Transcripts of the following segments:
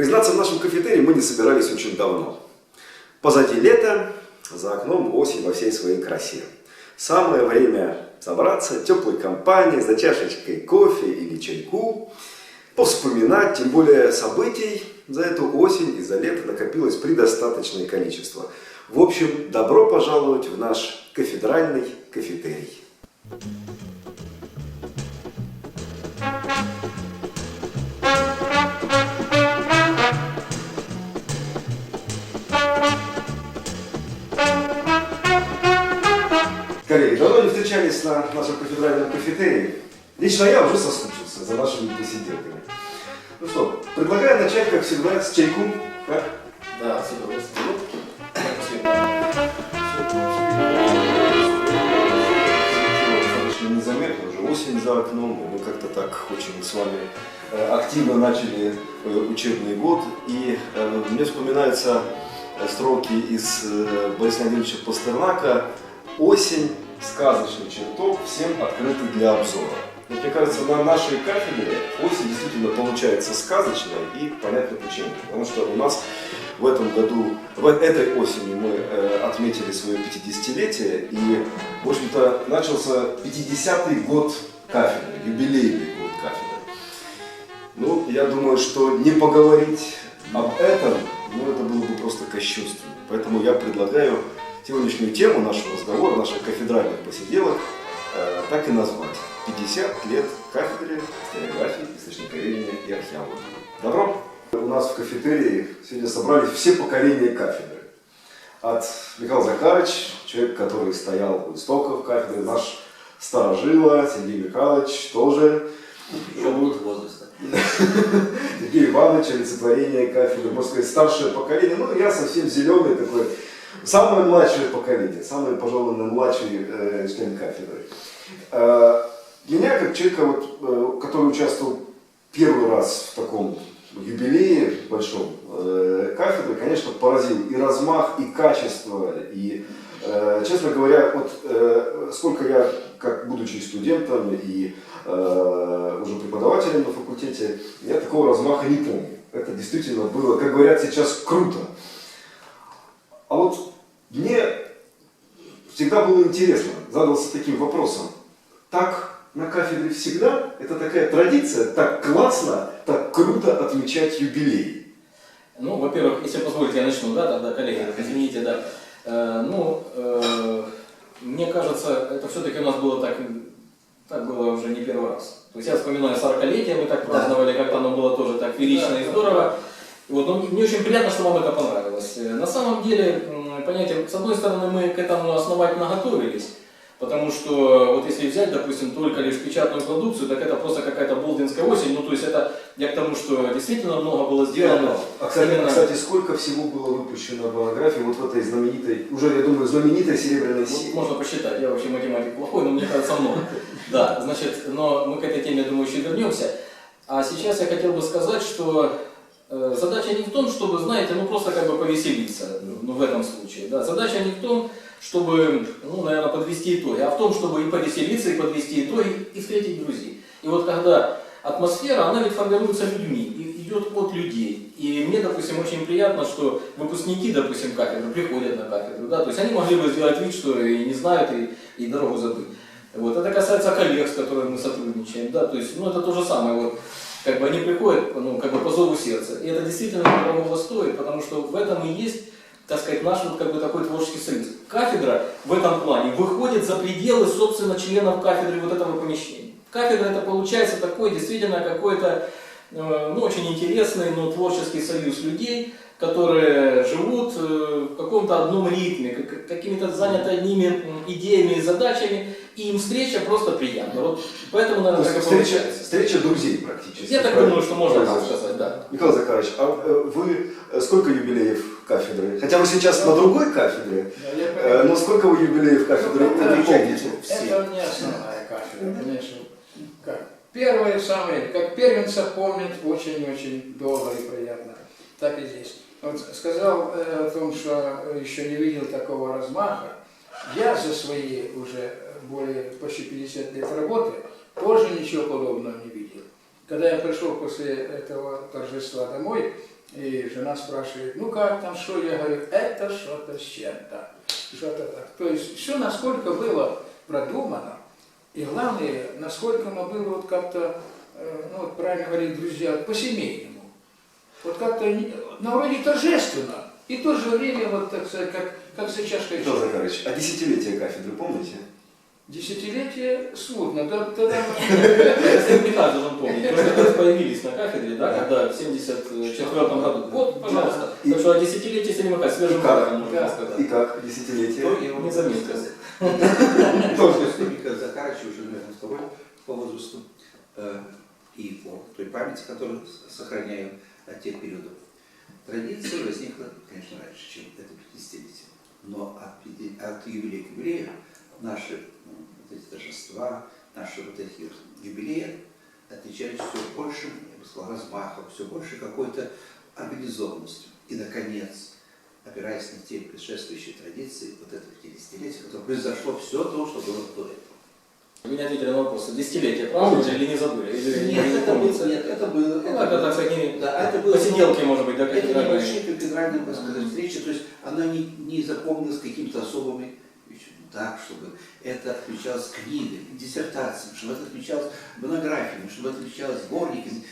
Признаться, в нашем кафетерии мы не собирались очень давно. Позади лето, за окном осень во всей своей красе. Самое время собраться теплой компанией, за чашечкой кофе или чайку, повспоминать, тем более событий за эту осень и за лето накопилось предостаточное количество. В общем, добро пожаловать в наш кафедральный кафетерий. Встречались на нашем кафедральном кафетерии. Лично я уже соскучился за нашими посиделками. Ну что, предлагаю начать, как всегда, с чайку. Как? Да, с удовольствием. Незаметно, уже осень за окном, мы как-то так очень с вами э, активно начали э, учебный год. И э, мне вспоминаются строки из Бориса Леонидовича Пастернака «Осень, сказочный чертог, всем открытый для обзора». Мне кажется, на нашей кафедре осень действительно получается сказочной и понятно почему. Потому что у нас в этом году, в этой осенью мы э, отметили свое 50-летие, и, в общем-то, начался 50-й год кафедры, юбилейный год кафедры. Ну, я думаю, что не поговорить об этом, ну, это было бы просто кощунственно. Поэтому я предлагаю сегодняшнюю тему нашего разговора, наших кафедральных посиделок, э, так и назвать. 50 лет кафедре историографии, источниковедения и археологии. Добро? У нас в кафетерии сегодня собрались все поколения кафедры. От Михаила Захарович, человек, который стоял у истоков кафедры, наш старожила, Сергей Михайлович тоже. Возраста. Сергей Иванович, олицетворение кафедры, можно сказать, старшее поколение. Ну, я совсем зеленый такой, самое младшее поколение, самый, пожалуй, младший э, член кафедры. Э, меня, как человека, вот, э, который участвовал первый раз в таком юбилее большом э, кафедры, конечно, поразил и размах, и качество, и, э, честно говоря, вот э, сколько я, как будучи студентом и э, уже преподавателем на факультете, я такого размаха не помню. Это действительно было, как говорят сейчас, круто. А вот мне всегда было интересно, задался таким вопросом, так на кафедре всегда, это такая традиция, так классно, так круто отмечать юбилей. Ну, во-первых, если позволите, я начну, да, тогда, коллеги, извините, да. Э, ну, э, мне кажется, это все-таки у нас было так, так было уже не первый раз. То есть я вспоминаю 40-летие, мы так праздновали, как-то оно было тоже так велично и здорово. И вот, ну, мне очень приятно, что вам это понравилось. Э, На самом деле, м, понимаете, с одной стороны, мы к этому основательно готовились, потому что вот если взять, допустим, только лишь печатную продукцию, так это просто какая-то болдинская осень. Ну, то есть это я к тому, что действительно много было сделано. А кстати, именно- кстати, сколько всего было выпущено монографий вот в этой знаменитой, уже, я думаю, знаменитой серебряной Ну, серии? можно посчитать, я вообще математик плохой, но мне кажется много. Да, значит, но мы к этой теме, думаю, еще вернемся. А сейчас я хотел бы сказать, что задача не в том, чтобы, знаете, ну просто как бы повеселиться, ну в этом случае. Да. Задача не в том, чтобы, ну, наверное, подвести итоги, а в том, чтобы и повеселиться, и подвести итоги, и встретить друзей. И вот когда атмосфера, она ведь формируется людьми, и идет от людей. И мне, допустим, очень приятно, что выпускники, допустим, кафедры приходят на кафедру, да, то есть они могли бы сделать вид, что и не знают, и, и дорогу забыть. Вот. Это касается коллег, с которыми мы сотрудничаем, да, то есть, ну, это то же самое, вот, как бы они приходят, ну, как бы по зову сердца. И это действительно дорого стоит, потому что в этом и есть, так сказать, наш вот как бы такой творческий союз. Кафедра в этом плане выходит за пределы, собственно, членов кафедры вот этого помещения. Кафедра это получается такой действительно какой-то, э, ну, очень интересный, но творческий союз людей, которые живут э, в каком-то одном ритме, как- какими-то заняты одними идеями и задачами, и им встреча просто приятна. Вот поэтому, То наверное, есть и встреча, получается. встреча друзей практически. Я так правильно? думаю, что можно так сказать, да. Михаил Захарович, а э, вы э, сколько юбилеев кафедры? Хотя вы сейчас на другой кафедре, э, но сколько вы юбилеев кафедры Ну, вы помните? Это не основная кафедра, конечно. Как первые самые, как первенца помнят очень-очень долго и приятно. Так и здесь. Вот сказал э, о том, что еще не видел такого размаха. Я за свои уже более почти 50 лет работы тоже ничего подобного не видел. Когда я пришел после этого торжества домой, И жена спрашивает, ну как там, что? Я говорю, это что-то с чем-то. Что-то так. То есть все насколько было продумано, и главное, насколько мы были вот как-то, э, ну вот правильно говорили друзья, по-семейному. Вот как-то на вроде торжественно, и в то же время, вот так сказать, как, как за чашкой Петр. Захарович, а десятилетие кафедры помните? Десятилетие смутно. Да, тогда Если не так должен помнить, что когда появились на кафедре, да, когда в 74 году. Вот, пожалуйста. Так что о десятилетии Сергея Михайловича свежим взглядом можно сказать. И как десятилетие? То я Не заметил. Тоже. Что Михаил Захарович уже, наверное, второй по возрасту э, и по той памяти, которую с- сохраняю от тех периодов. Традиция возникла, конечно, раньше, чем это 50-летие. Но от, от юбилея к юбилею наши ну, вот эти торжества, наши вот эти юбилеи отличались все большим, я бы сказал, размахом, все больше какой-то организованностью. И, наконец, опираясь на те предшествующие традиции, вот это 50-летие, которое произошло все то, что было до этого. Вы не ответили на вопрос. Десятилетие празднуете или не забыли? Или Нет, не это было, нет, это было, Ну, это сказать, не- Да, это было- посиделки, может быть, да, Это небольшие кафедральные, так сказать, встречи, то есть она не, не запомнилась какими-то особыми. Так, чтобы это отмечалось книгами, диссертациями, чтобы это отмечалось монографиями, чтобы это отмечалось сборниками.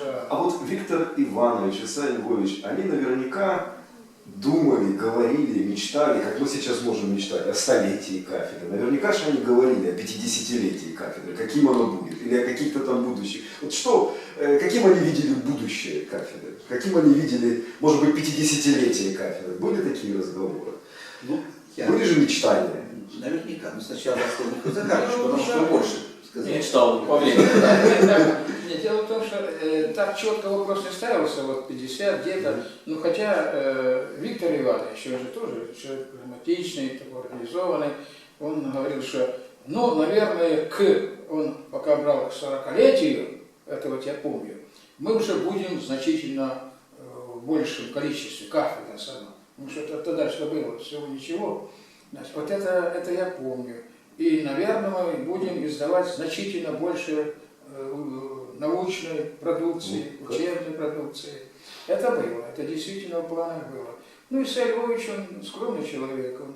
Да. А вот Виктор Иванович и Сай Львович, они наверняка думали, говорили, мечтали, как мы сейчас можем мечтать, о столетии кафедры. Наверняка же они говорили о 50-летии кафедры, каким оно будет, или о каких-то там будущих. Вот что, э, каким они видели будущее кафедры? Каким они видели, может быть, 50-летие кафедры? Были такие разговоры? Ну, я, Были же мечтания? наверняка, но сначала Захарович, Ну, потому что больше Я сказать. читал по времени. Нет, дело в том, что э, так четко вопрос не ставился, вот 50 где-то, ну хотя э, Виктор Иванович, он же тоже человек прагматичный, такой организованный, он говорил, что, ну, наверное, к, он пока брал к 40-летию, это вот я помню, мы уже будем значительно э, большем количестве кафедр сама. Потому что это тогда что было, всего ничего. Значит, вот это, это я помню. И, наверное, мы будем издавать значительно больше э, научной продукции, Ну, учебной продукции. Это было, это действительно в планах было. Ну и Сай Львович, он скромный человек, он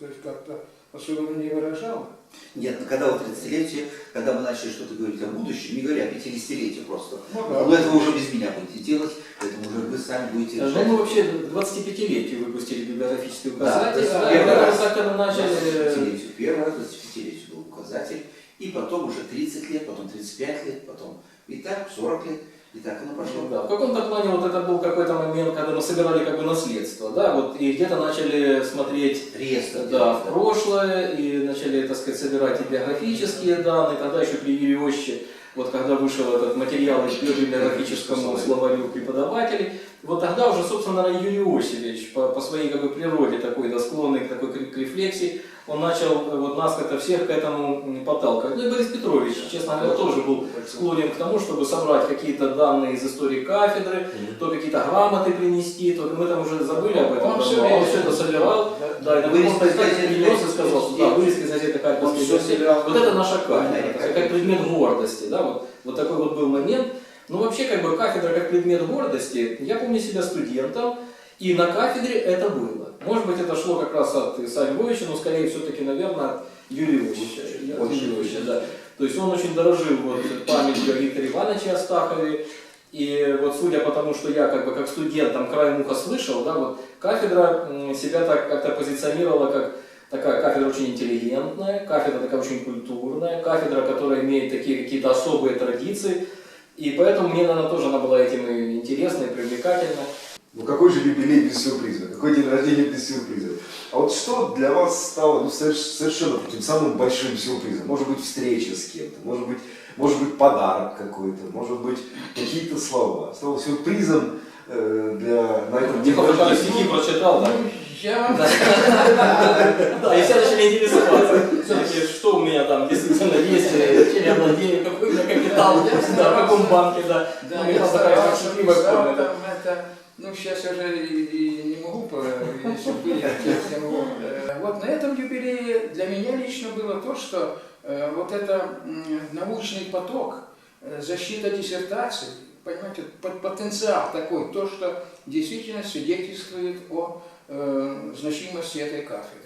так как-то особенно не выражал. Нет, ну, когда вот 30-летие, когда мы начали что-то говорить о будущем, не говоря о 50-летии просто. Ну Но этого уже без меня будете делать, поэтому уже вы сами будете Ну, решать. мы вообще 25-летию выпустили библиографический Да, указатель. есть Да, первый и раз как когда начали... 25-летию, первый раз 25-летию был указатель, и потом уже 30 лет, потом 35 лет, потом и так 40 лет, и так оно пошло. Ну да, в каком-то плане вот это был какой-то момент, когда мы собирали как бы наследство, да, вот, и где-то начали смотреть Реестр. да, в прошлое, и начали, так сказать, собирать и биографические данные, тогда еще при Иосифовиче, вот когда вышел этот материал по библиографическому словарю преподавателей, вот тогда уже, собственно, Юрий Иосифович по, по своей как бы, природе такой, да, склонный к такой к, рефлексии, он начал э, вот нас как-то всех к этому подталкивать. Ну и Борис Петрович, честно говоря, тоже был склонен к тому, чтобы собрать какие-то данные из истории кафедры, то какие-то грамоты принести, то мы там уже забыли об этом, Он давно. всё он все это собирал, да, и на Вырезки каком-то из газеты этапе принес и сказал, что да, «Харьковский вырезки из газеты Он Харьковский всё газет». собирал. Вот это наша Да, кафедра, да, как, как предмет гордости, да, вот, вот такой вот был момент. Ну вообще как бы кафедра как предмет гордости, я помню себя студентом, и на кафедре это было. Может быть это шло как раз от Исаия Львовича, но скорее все-таки, наверное, от Юрия Ильича. От Ильича, да. То есть он очень дорожил вот, памятью о Викторе Ивановиче Астахове. И вот судя по тому, что я как бы как студент там краем уха слышал, да, вот кафедра себя так как-то позиционировала как такая кафедра очень интеллигентная, кафедра такая очень культурная, кафедра, которая имеет такие какие-то особые традиции. И поэтому мне, наверное, тоже она была этим и интересна, и привлекательна. Ну какой же юбилей без сюрприза? Какой день рождения без сюрприза? А вот что для вас стало ну, соверш- совершенно таким самым большим сюрпризом? Может быть встреча с кем-то, может быть, может быть подарок какой-то, может быть какие-то слова. Стало сюрпризом э, для на этом Захарович рождения. стихи прочитал, да? Ну, я Да, и все начали интересоваться. Все-таки, что у меня там действительно есть, э, чем я владею, какой у капитал, да, в каком банке, да. Да, Ну, я там это, ну сейчас я уже и, и не могу, по- если были, я могу. Э, Вот на этом юбилее для меня лично было то, что э, вот это научный поток, э, защита диссертаций, понимаете, потенциал такой, то, что действительно свидетельствует о значимости этой кафедры.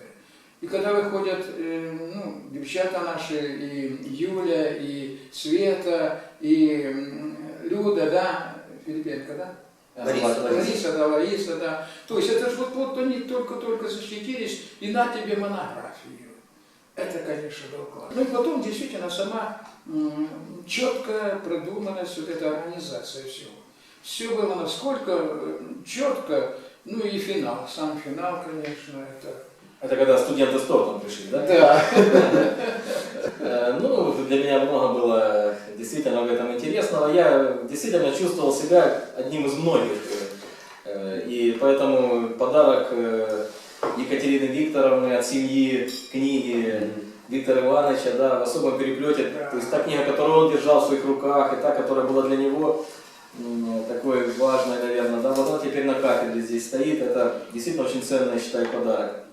И когда выходят э, ну, девчата наши, и Юля, и Света, и Люда, да, Филипенко, да? Лариса, Лариса, да, Лариса, да. То есть это же вот, вот они только-только защитились, и на тебе монографию. Это, конечно, был класс. Ну и потом действительно сама м, четкая продуманность, вот эта организация всего. Все было насколько четко, ну и финал, сам финал, конечно, это... Это когда студенты с тортом пришли, да? Да. Э, Ну, для меня много было действительно в этом интересного. Я действительно чувствовал себя одним из многих. Э, И поэтому подарок э, Екатерины Викторовны от семьи книги Виктора Ивановича, да, в особом переплете. То есть та книга, которую он держал в своих руках, и та, которая была для него такой важной, наверное, да, вот она теперь на кафедре здесь стоит. Это действительно очень ценный, я считаю, подарок.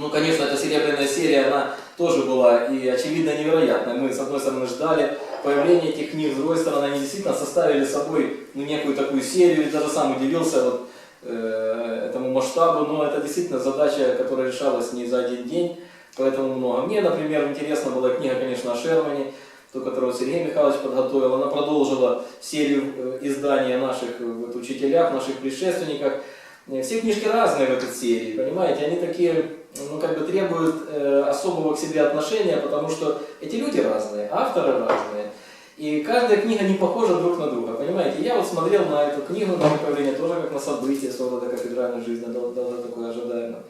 Ну, конечно, эта серебряная серия, она тоже была и, очевидно, невероятная. Мы, с одной стороны, ждали появления этих книг, с другой стороны, они действительно составили собой ну, некую такую серию, и даже сам удивился вот, э, этому масштабу, но это действительно задача, которая решалась не за один день, поэтому много. Мне, например, интересна была книга, конечно, о Шермане, ту, которую Сергей Михайлович подготовил. Она продолжила серию э, издания наших э, вот, учителях, наших предшественниках. Э, Все книжки разные в этой серии, понимаете, они такие, ну, как бы требуют э, особого к себе отношения, потому что эти люди разные, авторы разные. И каждая книга не похожа друг на друга, понимаете? Я вот смотрел на эту книгу, на появление тоже как на событие рода кафедральной жизни, дал- даже такое ожидаемо.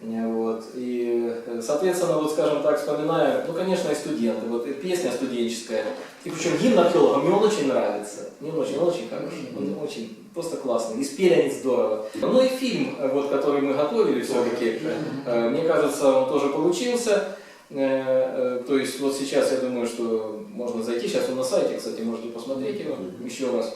Вот. И, э, соответственно, вот скажем так, вспоминая, ну, конечно, и студенты, вот и песня студенческая, и причем гимн археологам, мне он очень нравится, мне он очень, он очень хороший, он очень просто классный, и спели они здорово. Ну и фильм, э, вот, который мы готовили все-таки, э, мне кажется, он тоже получился. Э, э, То есть вот сейчас я думаю, что можно зайти, сейчас он на сайте, кстати, можете посмотреть его еще раз.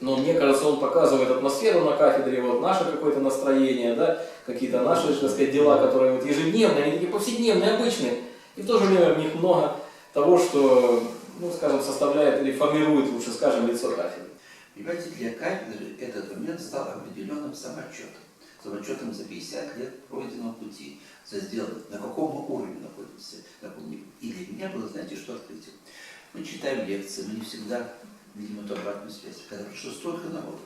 Но мне кажется, он показывает атмосферу на кафедре, вот наше какое-то настроение, да, какие-то наши, так сказать, дела, которые вот ежедневные, они такие повседневные, обычные. И в то же время в них много того, что, ну, скажем, составляет или формирует, лучше скажем, лицо кафедры. Понимаете, для кафедры этот момент стал определенным самоотчетом. Самоотчетом за 50 лет пройденного пути, за сделанное, на каком мы уровне находимся. И для меня было, знаете, что открытие? Мы читаем лекции, мы не всегда видим эту обратную связь. Когда пришло столько народу,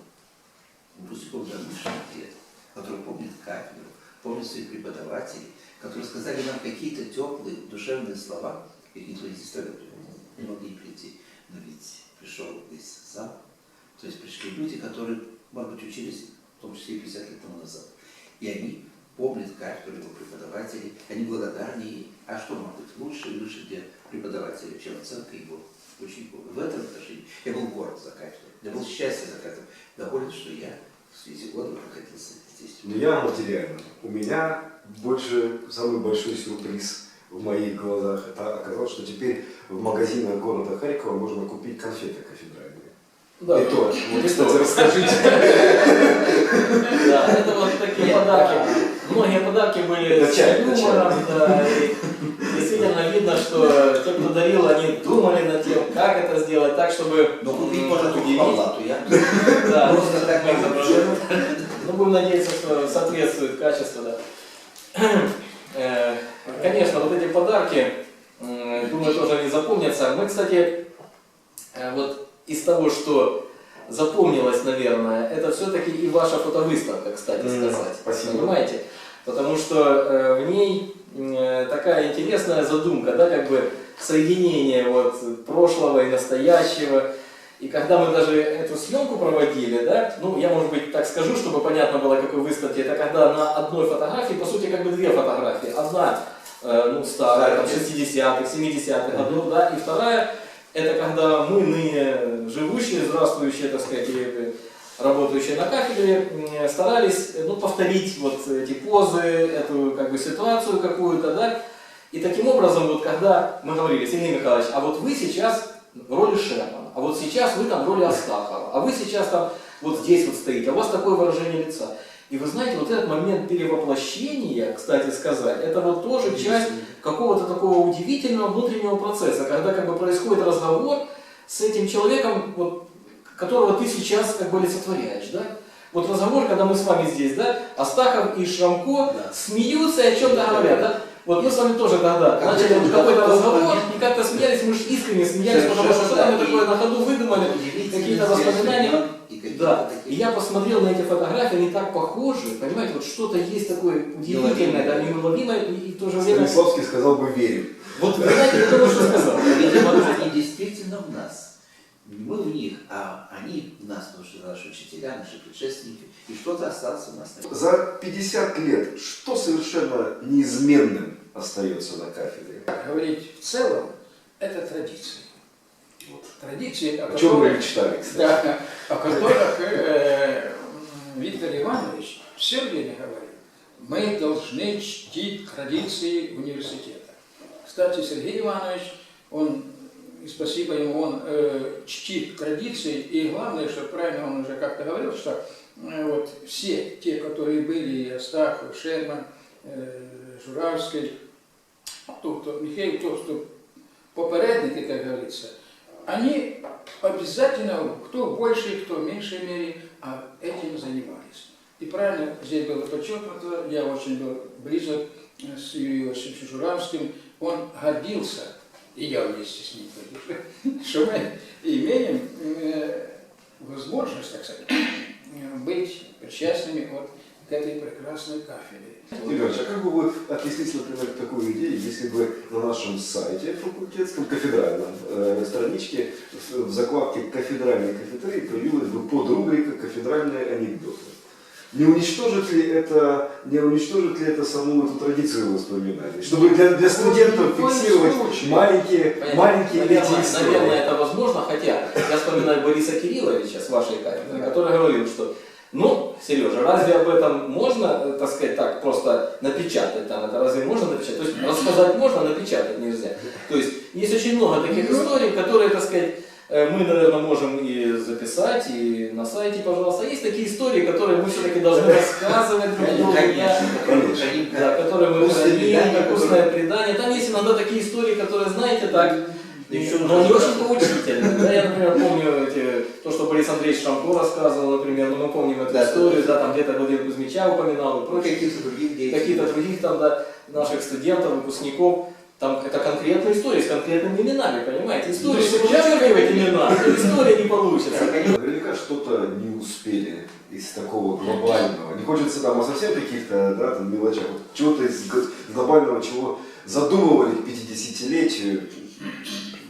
выпускников давнишних лет, которые помнят кафедру, помнят своих преподавателей, которые сказали нам какие-то теплые, душевные слова, их никто не заставил не могли прийти. Но ведь пришел весь зал, то есть пришли люди, которые, может быть, учились, в том числе и 50 лет тому назад. И они помнят кафедру его преподавателей, они благодарны ей. А что может быть лучше и лучше для преподавателя, чем оценка его учеников? В этом отношении я был горд за кафедру, я был счастлив за кафедру. Доволен, что я в свете года находился здесь. Ну, я материально. У меня больше, самый большой сюрприз в моих глазах, это оказалось, что теперь в магазинах города Харькова можно купить конфеты кафедральные. Да, И то, вот, кстати, расскажите. Да, это вот такие подарки. Многие подарки были с юмором, да, действительно видно, что те, кто дарил, они думали над тем, как это сделать так, чтобы Но купить можно только по блату, я Да, Просто так мы их не. Ну, будем надеяться, что соответствует качеству, да. Э, Конечно, вот эти подарки, думаю, тоже не запомнятся. Мы, кстати, э, вот из того, что запомнилось, наверное, это все-таки и ваша фотовыставка, кстати сказать. спасибо. Понимаете? Потому что э, в ней э, такая интересная задумка, да, как бы соединение вот прошлого и настоящего. И когда мы даже эту съемку проводили, да, ну, я, может быть, так скажу, чтобы понятно было, какой выставке, это когда на одной фотографии, по сути, как бы две фотографии. Одна, э, ну, старая, там, 60-х, 70-х годов, да, и вторая, это когда мы, ныне живущие, здравствующие, так сказать, и, работающие на кафедре, старались, ну, повторить вот эти позы, эту, как бы, ситуацию какую-то, да, и таким образом, вот когда мы говорили, Сергей Михайлович, а вот вы сейчас в роли Шермана, а вот сейчас вы там в роли Астахова, а вы сейчас там вот здесь вот стоите, а у вас такое выражение лица. И вы знаете, вот этот момент перевоплощения, кстати сказать, это вот тоже часть какого-то такого удивительного внутреннего процесса, когда как бы происходит разговор с этим человеком, вот, которого ты сейчас как бы олицетворяешь, да? Вот разговор, когда мы с вами здесь, да, Астахов и Шрамко Да. смеются и о чем-то говорят, да? Вот мы с вами тоже когда Как начали какой-то разговор и же искренне смеялись, потому что что-то мы такое на ходу выдумали, какие-то воспоминания. Да, и я посмотрел на эти фотографии, они так похожи, понимаете, вот что-то есть такое удивительное, да, неуловимое, и, и в то же время... Станиславский сказал бы верим. Вот, вы знаете, я думаю, что сказал. Видимо, они действительно в нас. Не мы в них, а они в нас, потому что наши учителя, наши предшественники, и что-то осталось у нас. За 50 лет что совершенно неизменным остается на кафедре? Говорить в целом, это традиции. Вот, традиции, о О чем которых- мечтали, кстати. Да, о которых э, Виктор Иванович все время говорил. Мы должны чтить традиции университета. Кстати, Сергей Иванович, он, и спасибо ему, он э, чтит традиции, и главное, что правильно он уже как-то говорил, что э, вот все те, которые были, и Астахов, Шерман, э, Журавский, то, кто, Михаил Толстов, попередники, как говорится, они обязательно, кто в большей, кто в меньшей мере, а этим занимались. И правильно здесь было подчеркнуто, я очень был близок э, с Юрием Васильевичем Журавским, он гордился, и я вместе с ним, конечно, что мы имеем э, возможность, так сказать, э, быть причастными вот к этой прекрасной кафедре. Игорь, а как бы вы отнеслись, например, к такой идее, если бы на нашем сайте факультетском, кафедральном, э, страничке в, закладке «Кафедральные кафедры» появилась бы подрубрика «Кафедральные анекдоты»? Не уничтожит ли это, не уничтожит ли это саму эту традицию воспоминаний? Чтобы для, для студентов фиксировать случае. маленькие, Понятно. маленькие эти наверное, истории. наверное, это возможно, хотя я вспоминаю Бориса Кирилловича с вашей кафедры, который говорил, что ну, Сережа, разве об этом можно, э, так сказать, так просто напечатать там, это разве можно напечатать? То есть рассказать можно, напечатать нельзя. То есть есть очень много таких историй, которые, так сказать, э, мы, наверное, можем и записать, и на сайте, пожалуйста. Есть такие истории, которые мы все-таки должны рассказывать друг другу. Да, которые мы храним, устное предание. Там есть иногда такие истории, которые, знаете, так, Еще но не нужно очень поучительные. Да, я, например, помню эти, то, что Борис Андреевич Шамко рассказывал, например, ну, мы помним эту Да, историю, да. да, там где-то Владимир Кузьмича упоминал и Ну, прочее, каких-то других деятелей. каких-то других там, да, наших студентов, выпускников. Там это конкретные истории с конкретными именами, понимаете? Истории, Ну, если сейчас вычеркивать имена, то история не получится. Наверняка что-то не успели из такого глобального. Не хочется там о совсем каких-то да, там, мелочах. Вот чего-то из глобального, чего задумывали к 50-летию.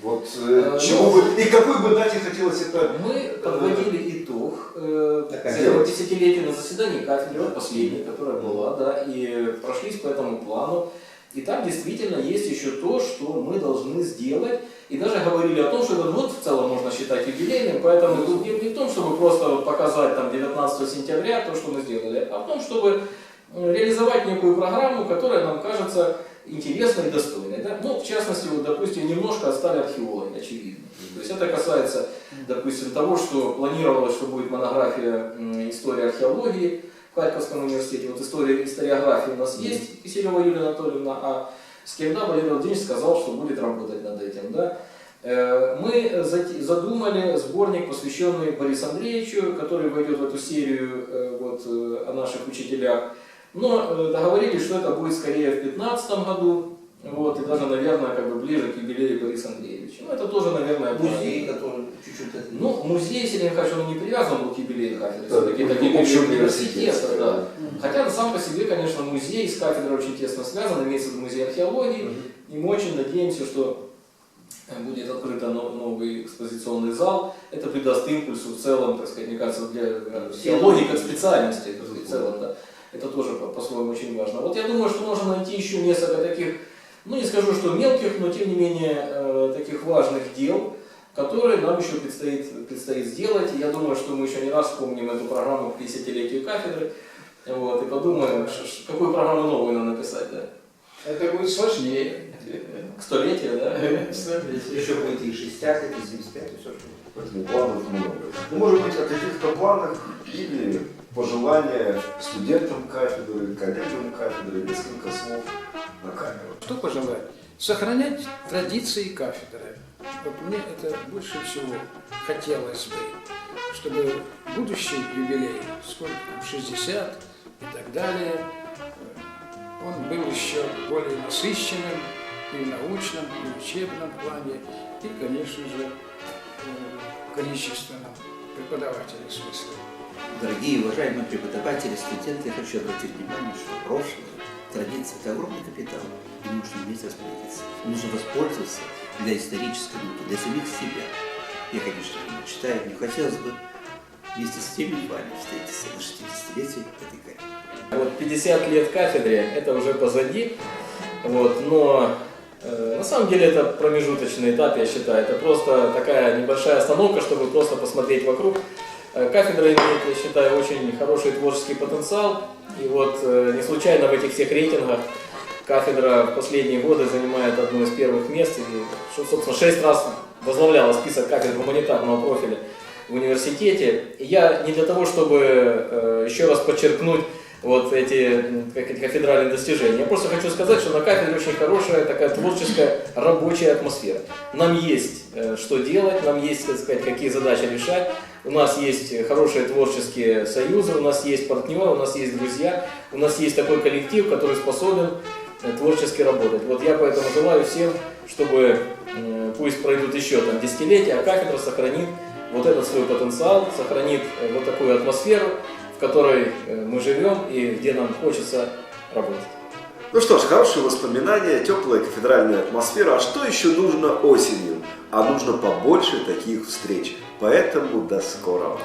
Вот э, Э, чего бы и какой бы дате хотелось это Мы подводили итог э, десятилетия на заседании кафедры, последней, которая была, да, и прошлись по этому плану. И там действительно есть еще то, что мы должны сделать. И даже говорили о том, что этот год в целом можно считать юбилейным, поэтому тут не в том, чтобы просто показать там 19 сентября то, что мы сделали, а в том, чтобы э, реализовать некую программу, которая нам кажется интересной и достойной. Да? Ну, в частности, вот, допустим, немножко отстали археологи, очевидно. То есть это касается, допустим, того, что планировалось, что будет монография истории археологии в Харьковском университете. Вот история историографии у нас есть, Киселева Юлия Анатольевна, а Скирда Валерий Владимирович сказал, что будет работать над этим. Да? Э, Мы задумали сборник, посвященный Борису Андреевичу, который войдет в эту серию э, вот, э, о наших учителях. Но э, договорились, что это будет скорее в 2015 году, вот, и даже, наверное, как бы ближе к юбилею Бориса Андреевича. Ну, это тоже, наверное, Музей, правильно. который чуть-чуть... Ну, музей, если не хочу, он не привязан был к юбилею кафедры, Да, все-таки это такой юбилей университета, да. да. Хотя сам по себе, конечно, музей с кафедрой очень тесно связан, имеется в виду музей археологии, и мы очень надеемся, что э, будет открыт новый экспозиционный зал. Это придаст импульсу в целом, так сказать, мне кажется, для э, археологии как специальности, так сказать, в целом, да. Это тоже по- по-своему очень важно. Вот я думаю, что можно найти еще несколько таких, ну не скажу, что мелких, но тем не менее э, таких важных дел, которые нам еще предстоит, предстоит сделать. И я думаю, что мы еще не раз вспомним эту программу к 50-летию кафедры. Вот, и подумаем, какую программу новую надо написать, да? Это будет сложнее. К столетию, да? Еще будет и 60, и 75, и все, что Поэтому планов много. Ну, может быть, о каких-то планах или пожелания студентам кафедры, коллегам кафедры, несколько слов на камеру. Что пожелать? Сохранять традиции кафедры. Вот мне это больше всего хотелось бы. чтобы будущий юбилей, сколько там, 60 и так далее, он был еще более насыщенным и в научном, и в учебном плане, и, конечно же, количественном преподавателей смысле. Дорогие уважаемые преподаватели, студенты, я хочу обратить внимание, что прошлое, традиция – это огромный капитал, и нужно уметь распорядиться. Нужно воспользоваться для исторической науки, для самих себя. Я, конечно, же, мечтаю, мне хотелось бы вместе с теми вами встретиться на 60-летие этой кафедры. Вот 50 лет кафедре, это уже позади, вот, но э, на самом деле это промежуточный этап, я считаю. Это просто такая небольшая остановка, чтобы просто посмотреть вокруг. Э, Кафедра имеет, я считаю, очень хороший творческий потенциал. И вот э, не случайно в этих всех рейтингах кафедра в последние годы занимает одно из первых мест. И, собственно, шесть раз возглавляла список кафедр гуманитарного профиля в университете. И я не для того, чтобы э, еще раз подчеркнуть вот эти как эти кафедральные достижения. Я просто хочу сказать, что на кафедре очень хорошая такая творческая рабочая атмосфера. Нам есть э, что делать, нам есть, так сказать, какие задачи решать. У нас есть хорошие творческие союзы, у нас есть партнеры, у нас есть друзья, у нас есть такой коллектив, который способен э, творчески работать. Вот я поэтому желаю всем, чтобы э, пусть пройдут еще там десятилетия, а кафедра сохранит вот этот свой потенциал, сохранит э, вот такую атмосферу, в которой э, мы живем и где нам хочется работать. Ну что ж, хорошие воспоминания, теплая кафедральная атмосфера. А что еще нужно осенью? А нужно побольше таких встреч. Поэтому до скорого.